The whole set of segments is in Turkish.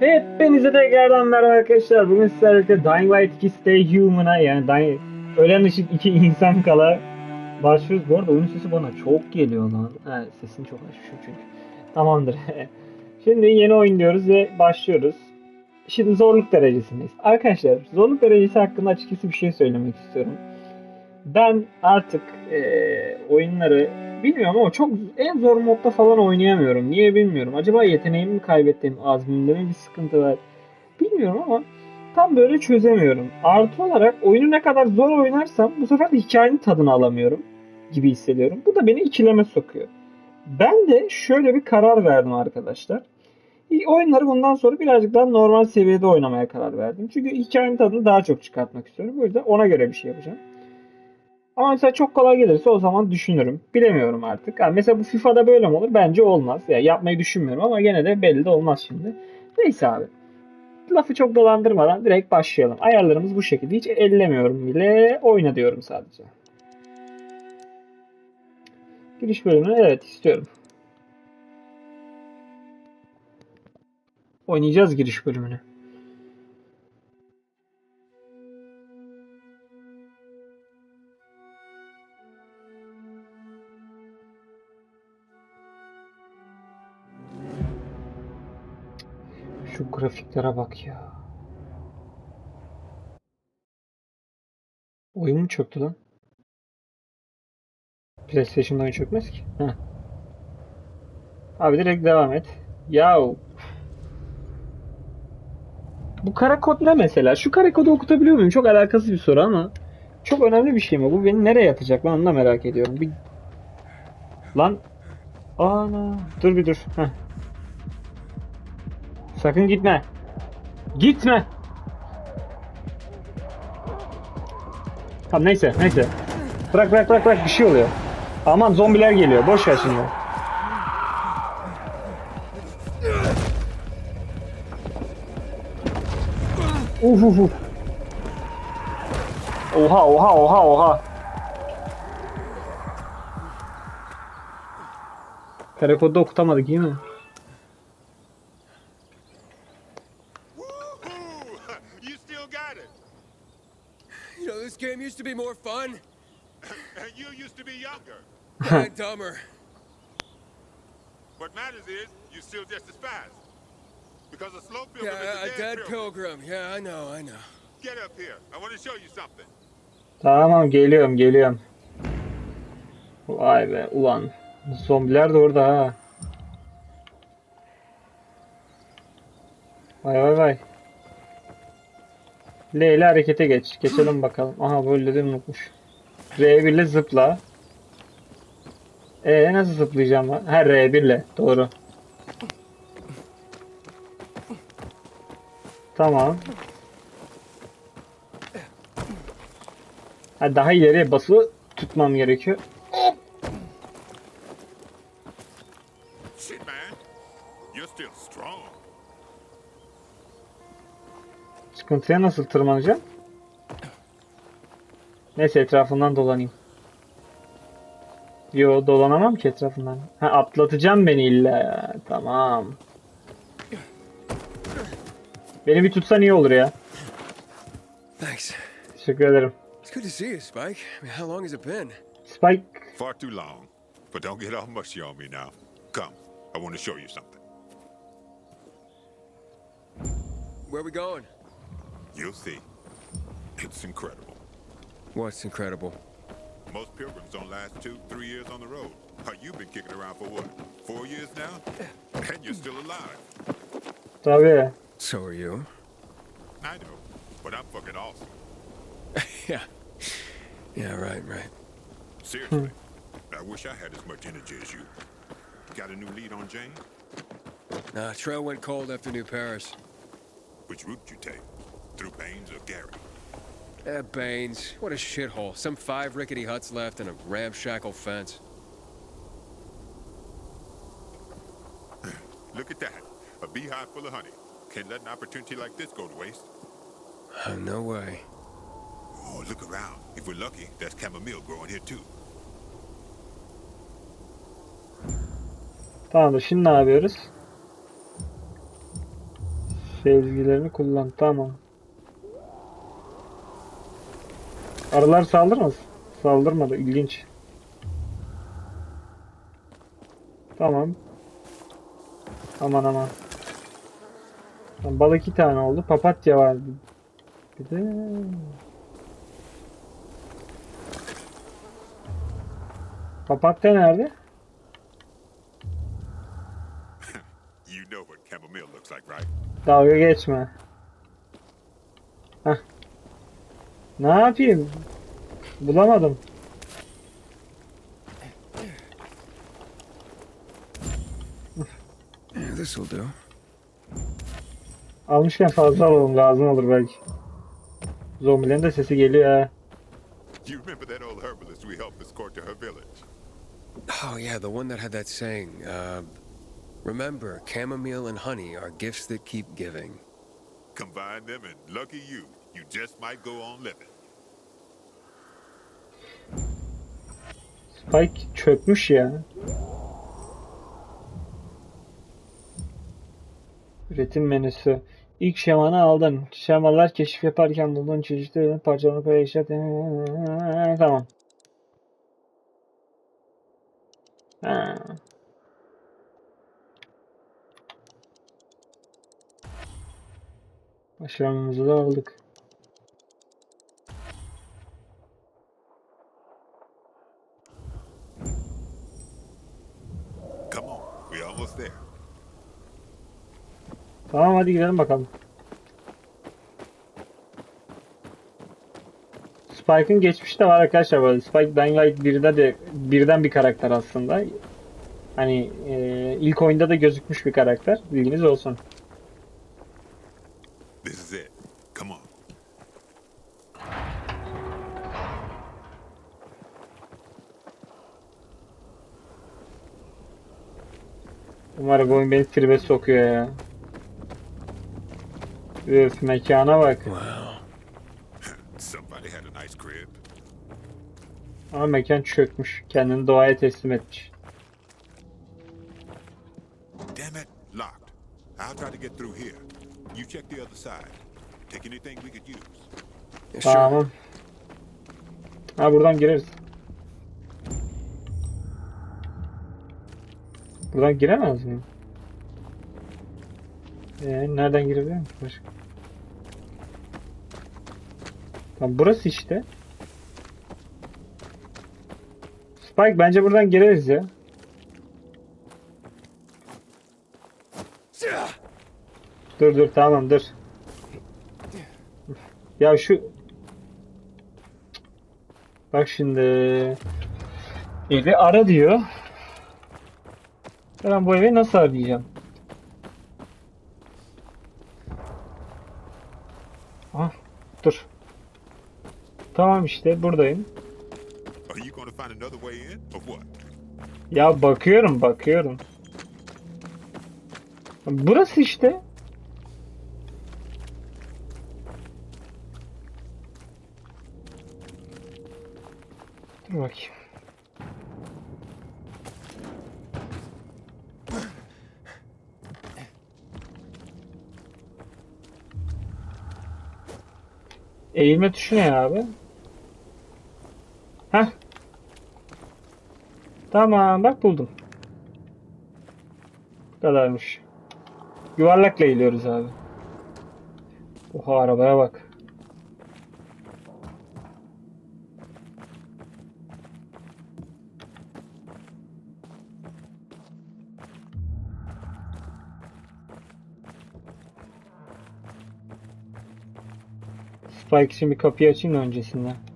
Hepinize tekrardan merhaba arkadaşlar. Bugün sizlerle Dying Light 2 Stay Human'a yani Dying... Ölen ışık iki insan kala başlıyoruz. Bu arada oyun sesi bana çok geliyor lan. He, sesin çok açmışım çünkü. Tamamdır. Şimdi yeni oyun diyoruz ve başlıyoruz. Şimdi zorluk derecesindeyiz. Arkadaşlar zorluk derecesi hakkında açıkçası bir şey söylemek istiyorum. Ben artık eee, oyunları bilmiyorum ama çok en zor modda falan oynayamıyorum. Niye bilmiyorum. Acaba yeteneğimi mi kaybettim? Azmimde mi bir sıkıntı var? Bilmiyorum ama tam böyle çözemiyorum. Artı olarak oyunu ne kadar zor oynarsam bu sefer de hikayenin tadını alamıyorum gibi hissediyorum. Bu da beni ikileme sokuyor. Ben de şöyle bir karar verdim arkadaşlar. Oyunları bundan sonra birazcık daha normal seviyede oynamaya karar verdim. Çünkü hikayenin tadını daha çok çıkartmak istiyorum. Bu yüzden ona göre bir şey yapacağım. Ama mesela çok kolay gelirse o zaman düşünürüm. Bilemiyorum artık. Yani mesela bu FIFA'da böyle mi olur? Bence olmaz. Yani yapmayı düşünmüyorum ama gene de belli de olmaz şimdi. Neyse abi. Lafı çok dolandırmadan direkt başlayalım. Ayarlarımız bu şekilde. Hiç ellemiyorum bile. Oyna diyorum sadece. Giriş bölümünü evet istiyorum. Oynayacağız giriş bölümünü. Şu grafiklere bak ya. Oyun mu çöktü lan? PlayStation'da oyun çökmez ki. Heh. Abi direkt devam et. Yahu. Bu kara kod ne mesela? Şu kara kodu okutabiliyor muyum? Çok alakasız bir soru ama çok önemli bir şey mi? Bu beni nereye atacak? Ben onu da merak ediyorum. Bir... Lan. Ana. Dur bir dur. Heh. Sakın gitme. Gitme. Tamam neyse neyse. Bırak bırak bırak bırak bir şey oluyor. Aman zombiler geliyor. Boş ver şimdi. Uf uf uf. Oha oha oha oha. Karakolda okutamadık değil mi? Woohoo! You still got it. You know, this game used to be more fun And you used to be younger. And dumber. What matters is you're still just as fast. Because a slow pilgrim Yeah, is a a dead dead pilgrim. pilgrim. Yeah, I know, I know. Get up here. I want to show you something. Tamam geliyorum geliyorum. Vay be ulan. Zombiler de orada ha. Vay vay vay. L ile harekete geç. Geçelim bakalım. Aha böyle de unutmuş. R1 ile zıpla. E nasıl zıplayacağım? Ha R1 ile. Doğru. Tamam. Ha, daha ileriye basılı tutmam gerekiyor. Sıkıntıya nasıl tırmanacağım? Neyse etrafından dolanayım. Yo dolanamam ki etrafından. Ha atlatacağım beni illa. Tamam. Beni bir tutsan iyi olur ya. Thanks. Teşekkür ederim. It's good to see you, Spike. I mean, how long has it been? Spike Far too long. But don't get all mushy on me now. Come. I want to show you something. Where we going? You'll see. It's incredible. What's incredible? Most pilgrims don't last two, three years on the road. How you've been kicking around for what? Four years now? And you're still alive. Oh, tabii. So are you. I know. But I'm fucking awesome. yeah. Yeah, right, right. Seriously. Hmm. I wish I had as much energy as you. Got a new lead on Jane? Nah, trail went cold after New Paris. Which route you take? Through Baines or Gary? Eh, Baines. What a shithole. Some five rickety huts left and a ramshackle fence. Look at that. A beehive full of honey. Can't let an opportunity like this go to waste. Oh, no way. Oh, look around. If we're lucky, there's chamomile growing here too. Tamamdır şimdi ne yapıyoruz? Sezgilerini kullan. Tamam. Arılar saldırmaz. Saldırmadı. İlginç. Tamam. Aman aman. Tamam, Bal iki tane oldu. Papatya var. Bir de... Papatya nerede? Dalga geçme. Ne yapayım? Bulamadım. Yeah, this'll do. Almışken fazla alalım. Lazım olur belki. Zombilerin de sesi geliyor ha. You remember that old herbalist we helped escort to her village? Oh, yeah, the one that had that saying. Uh, remember, chamomile and honey are gifts that keep giving. Combine them and lucky you, you just might go on living. Spike çökmüş ya. Üretim menüsü. İlk şemanı aldın. Şemalar keşif yaparken bulduğun çeşitli parçalarını paylaşat. Tamam. Ha. Başarımızı da aldık. Come on, we're almost there. Tamam hadi gidelim bakalım. Spike'ın geçmişi de var arkadaşlar böyle. Spike Dying Light 1'de de birden bir karakter aslında. Hani e, ilk oyunda da gözükmüş bir karakter. Bilginiz olsun. This is it. Come on. Umarım bu oyun beni tribe sokuyor ya. Üf mekana bak. Wow. Somebody had a nice crib. Ama mekan çökmüş. Kendini doğaya teslim etmiş. Damn it, locked. I'll try to get through here. You check the other side. Take anything we could use. Tamam. Ha buradan gireriz. Buradan giremez miyim? Ee, nereden girebilirim ki başka? Tamam burası işte. Spike bence buradan gireriz ya. Dur dur tamam dur. Ya şu Bak şimdi evi ara diyor. Ben bu evi nasıl arayacağım? Ah, dur. Tamam işte buradayım. Ya bakıyorum bakıyorum. Burası işte. Dur bakayım. Eğilme tuşu ne abi? Heh. Tamam bak buldum. Bu kadarmış. Yuvarlakla eğiliyoruz abi. Oha arabaya bak. Spike için bir kapıyı açayım da öncesinde.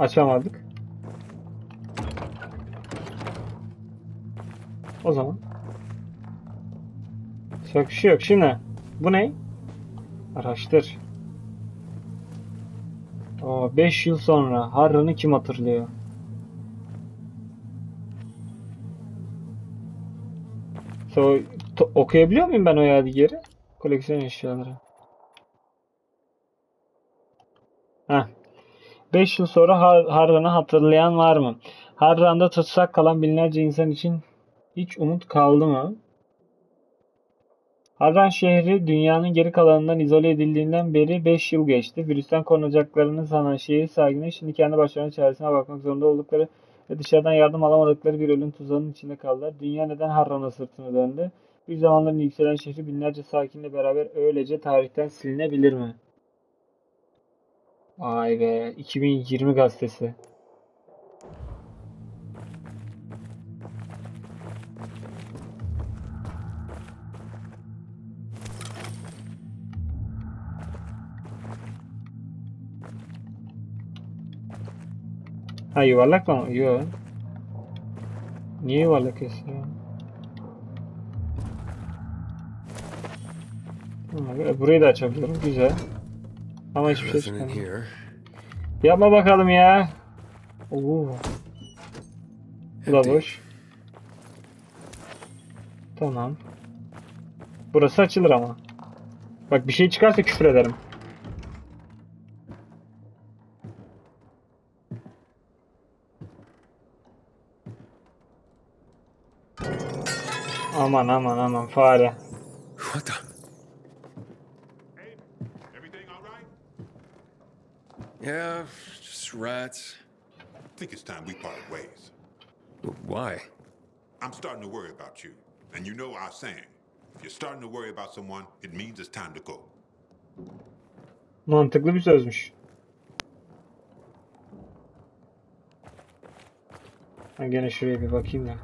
Açamadık. O zaman. Çok şey yok. Şimdi bu ne? Araştır. O 5 yıl sonra Harran'ı kim hatırlıyor? So, okuyabiliyor muyum ben o yadigarı? Koleksiyon eşyaları. Heh. 5 yıl sonra Har Harran'ı hatırlayan var mı? Harran'da tutsak kalan binlerce insan için Hiç umut kaldı mı? Harran şehri dünyanın geri kalanından izole edildiğinden beri 5 yıl geçti. Virüsten korunacaklarını sanan şehir sakinleri şimdi kendi başlarına çaresine bakmak zorunda oldukları ve dışarıdan yardım alamadıkları bir ölüm tuzağının içinde kaldılar. Dünya neden Harran'a sırtını döndü? Bir zamanların yükselen şehri binlerce sakinle beraber öylece tarihten silinebilir mi? Vay be, 2020 gazetesi. Ha yuvarlak mı? Yok. Niye yuvarlak kesiyor? Burayı da açabiliyorum. Güzel. Ama hiçbir şey here. Yapma bakalım ya. Oo. Bu da boş. Tamam. Burası açılır ama. Bak bir şey çıkarsa küfür ederim. Aman aman aman fare. What the? Yeah, just rats. I think it's time we part ways. W- Why? I'm starting to worry about you. And you know our saying. If you're starting to worry about someone, it means it's time to go. Mantıklı bir sözmüş. Ben gene şuraya bir bakayım da.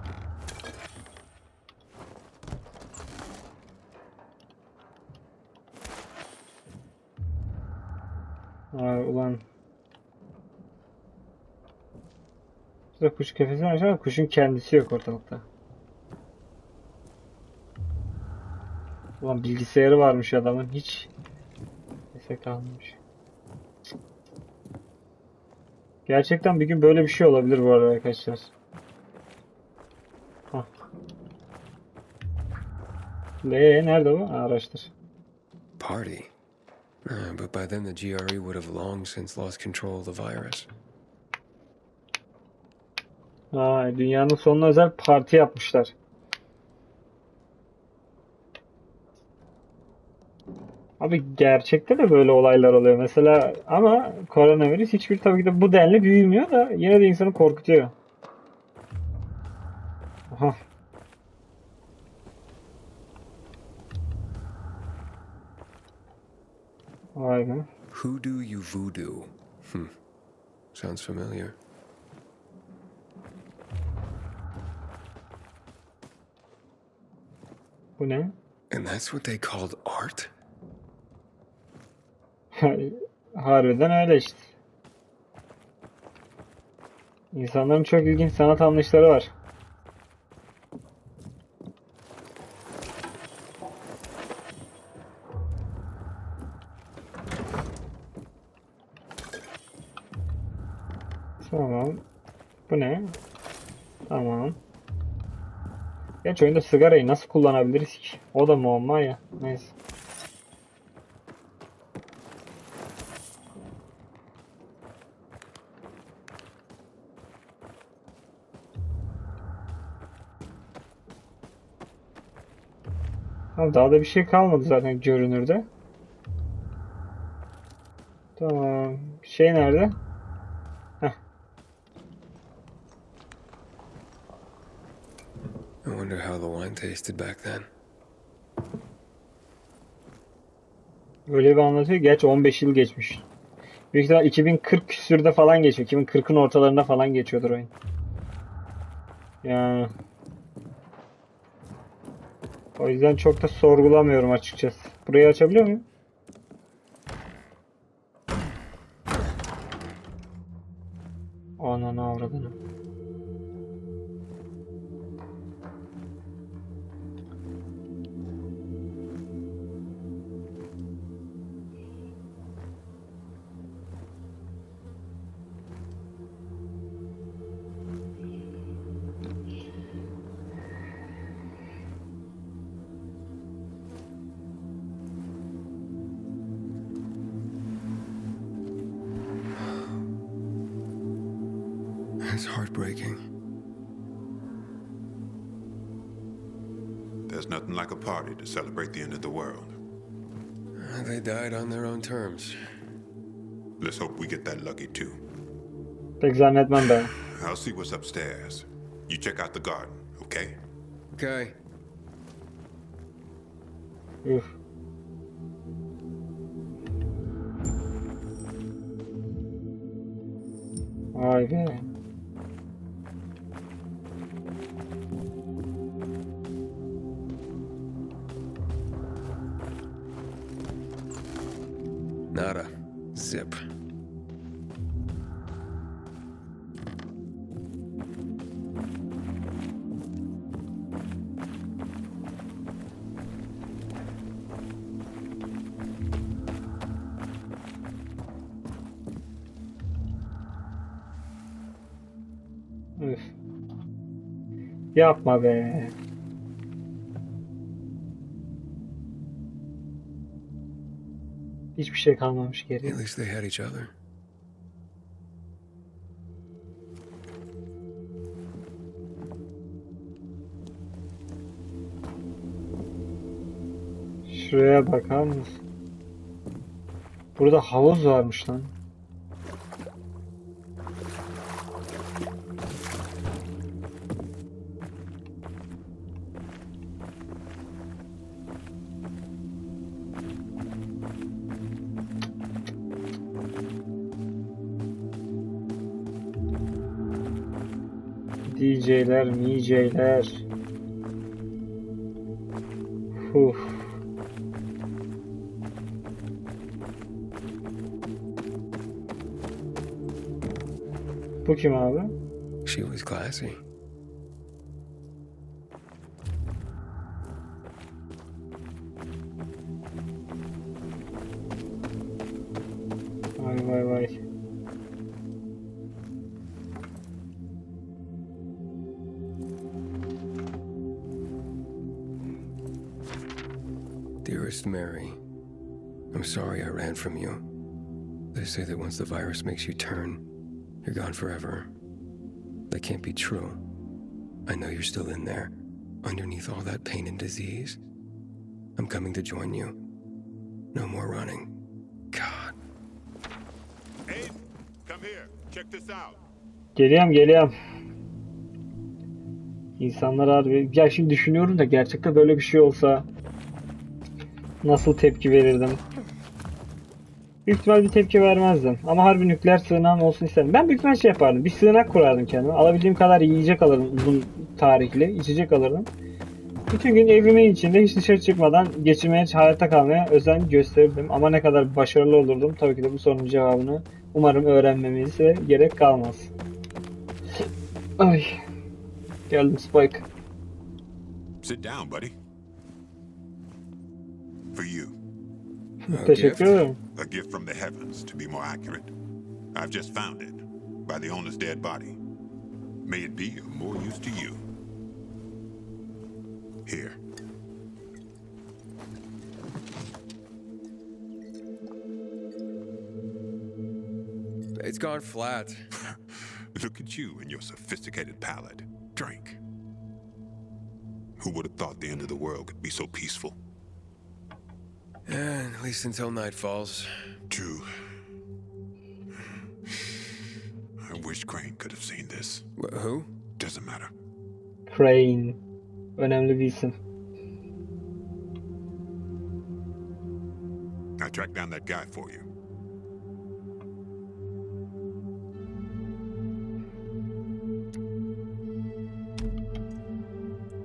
Ay ulan. Şurada kuş kafesi var ama kuşun kendisi yok ortalıkta. Ulan bilgisayarı varmış adamın hiç Neyse kalmamış. Gerçekten bir gün böyle bir şey olabilir bu arada arkadaşlar. Hah. Ee, nerede bu? Araştır. Party. Uh, but by then the GRE would have long since lost control of the virus. Ha, dünyanın sonuna özel parti yapmışlar. Abi gerçekte de böyle olaylar oluyor mesela ama koronavirüs hiçbir tabii ki de bu denli büyümüyor da yine de insanı korkutuyor. Aha. Who do you voodoo? Hmm. Sounds familiar. Bu ne? And that's what they called art? Harbiden öyle işte. İnsanların çok ilginç sanat anlayışları var. Geç oyunda sigarayı nasıl kullanabiliriz ki? O da muamma ya. Neyse. Abi daha da bir şey kalmadı zaten görünürde. Tamam. Şey nerede? I wonder how the wine tasted back then. Öyle bir anlatıyor. Gerçi 15 yıl geçmiş. Büyük ihtimal 2040 küsürde falan geçiyor. 2040'ın ortalarında falan geçiyordur oyun. Yani. O yüzden çok da sorgulamıyorum açıkçası. Burayı açabiliyor muyum? Ananı avradını. Heartbreaking. there's nothing like a party to celebrate the end of the world. Uh, they died on their own terms. Let's hope we get that lucky too. Pek zannetmem be. I'll see what's upstairs. You check out the garden, okay? Okay. Üf. Vay be. Nada. Zip. Yapma be. Hiçbir şey kalmamış geriye. At least they had each other. Şuraya bakar mısın? Burada havuz varmış lan. DJ'ler, MJ'ler. Uf. Abi? She was classy. Ran from you. They say that once the virus makes you turn, you're gone forever. That can't be true. I know you're still in there, underneath all that pain and disease. I'm coming to join you. No more running. God. Aiden, come here. Check this out. Geliyorum geliyorum. İnsanlar harbi... Ya şimdi düşünüyorum da gerçekte böyle bir şey olsa nasıl tepki verirdim? Büyük ihtimal bir tepki vermezdim. Ama harbi nükleer sığınağım olsun isterim. Ben büyük ihtimal şey yapardım. Bir sığınak kurardım kendime. Alabildiğim kadar yiyecek alırdım uzun tarihli. içecek alırdım. Bütün gün evimin içinde hiç dışarı çıkmadan geçirmeye, hayatta kalmaya özen gösterirdim. Ama ne kadar başarılı olurdum tabii ki de bu sorunun cevabını umarım öğrenmemize gerek kalmaz. Ay. Geldim Spike. Sit down, buddy. For you, Teşekkür ederim. A gift from the heavens, to be more accurate. I've just found it by the owner's dead body. May it be of more use to you. Here. It's gone flat. Look at you and your sophisticated palate. Drink. Who would have thought the end of the world could be so peaceful? And at least until night falls. True. I wish Crane could have seen this. Wh- who? Doesn't matter. Crane. Önemli bir isim. I tracked down that guy for you.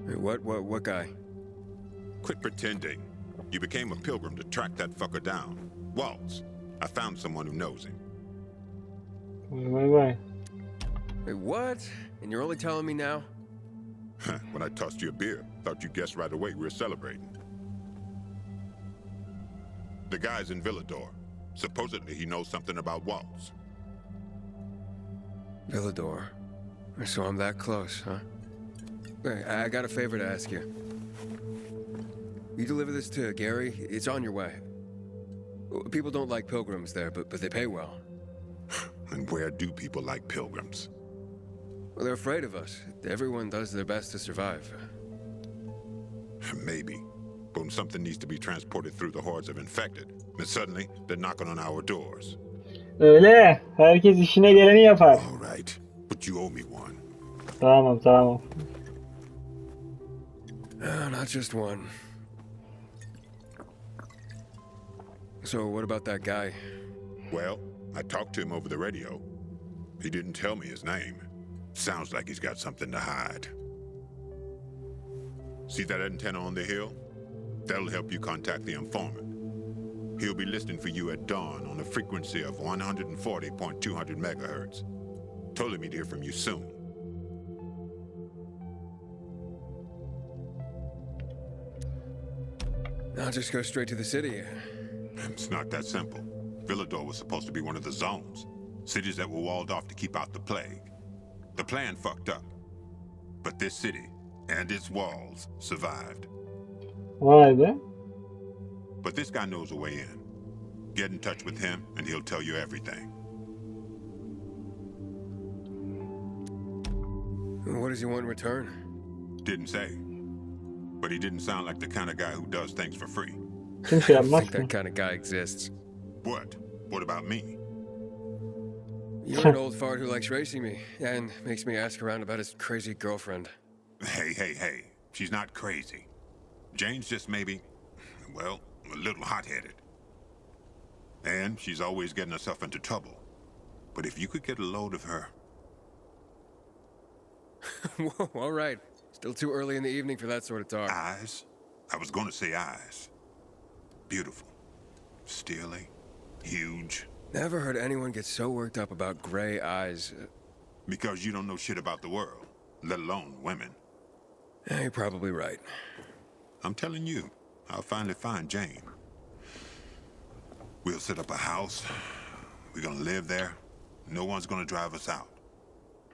Wait, What? What? What guy? Quit pretending. You became a pilgrim to track that fucker down. Waltz. I found someone who knows him. Vay vay vay. Wait, what? And you're only telling me now? when I tossed you a beer, thought you guessed right away we were celebrating. The guy's in Villador. Supposedly he knows something about Waltz. Villador. So I'm that close, huh? Hey, I got a favor to ask you. You deliver this to Gary, it's on your way. People don't like pilgrims there, but, but they pay well. And where do people like pilgrims? Well, they're afraid of us. Everyone does their best to survive. Maybe. But when something needs to be transported through the hordes of infected, then suddenly they're knocking on our doors. Öyle. Herkes işine geleni yapar. All right, but you owe me one. Tamam tamam. Ah, not just one. So, what about that guy? Well, I talked to him over the radio. He didn't tell me his name. Sounds like he's got something to hide. See that antenna on the hill? That'll help you contact the informant. He'll be listening for you at dawn on a frequency of 140.200 megahertz. Told him he'd hear from you soon. I'll just go straight to the city. It's not that simple. Villador was supposed to be one of the zones, cities that were walled off to keep out the plague. The plan fucked up. But this city and its walls survived. Vay be. Eh? But this guy knows a way in. Get in touch with him and he'll tell you everything. What does he want in return? Didn't say. But he didn't sound like the kind of guy who does things for free. Kimse I don't yapmaz think that kind of guy exists. What? What about me? You're an old fart who likes racing me and makes me ask around about his crazy girlfriend. Hey, hey, hey. She's not crazy. Jane's just maybe, well, a little hot headed. And she's always getting herself into trouble. But if you could get a load of her, Whoa, all right. Still too early in the evening for that sort of talk. eyes, I was going to say eyes. Beautiful, steely, huge. Never heard anyone get so worked up about gray eyes. Uh, Because you don't know shit about the world, let alone women. eh, you're probably right. I'm telling you, I'll finally find Jane. We'll set up a house. We're gonna live there. No one's gonna drive us out.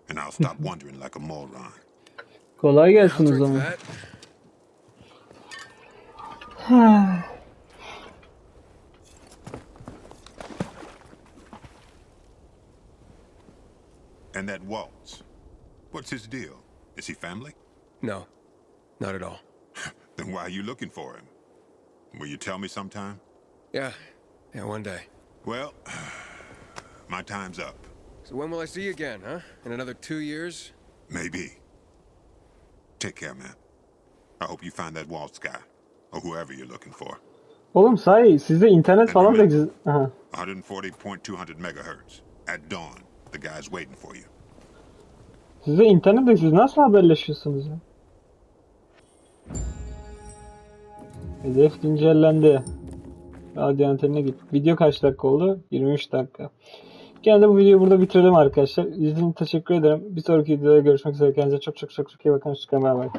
And I'll stop wondering like a moron. Kolay gelsin o zaman. And that Waltz. What's his deal? Is he family? No, not at all. Then why are you looking for him? Will you tell me sometime? Yeah, yeah, one day. Well, my time's up. So when will I see you again, huh? In another two years? Maybe. Take care, man. I hope you find that Waltz guy. Or whoever you're looking for. Oğlum sahi sizde internet falan da... ciz- Aha. 140.200 megahertz. At dawn, the guy's waiting for you. Sizde internet de siz nasıl haberleşiyorsunuz ya? Hedef güncellendi. Radyo antenine git. Video kaç dakika oldu? 23 dakika. Gene de bu videoyu burada bitirelim arkadaşlar. İzlediğiniz için teşekkür ederim. Bir sonraki videoda görüşmek üzere. Kendinize çok çok çok çok iyi bakın. Hoşçakalın. Bay bay.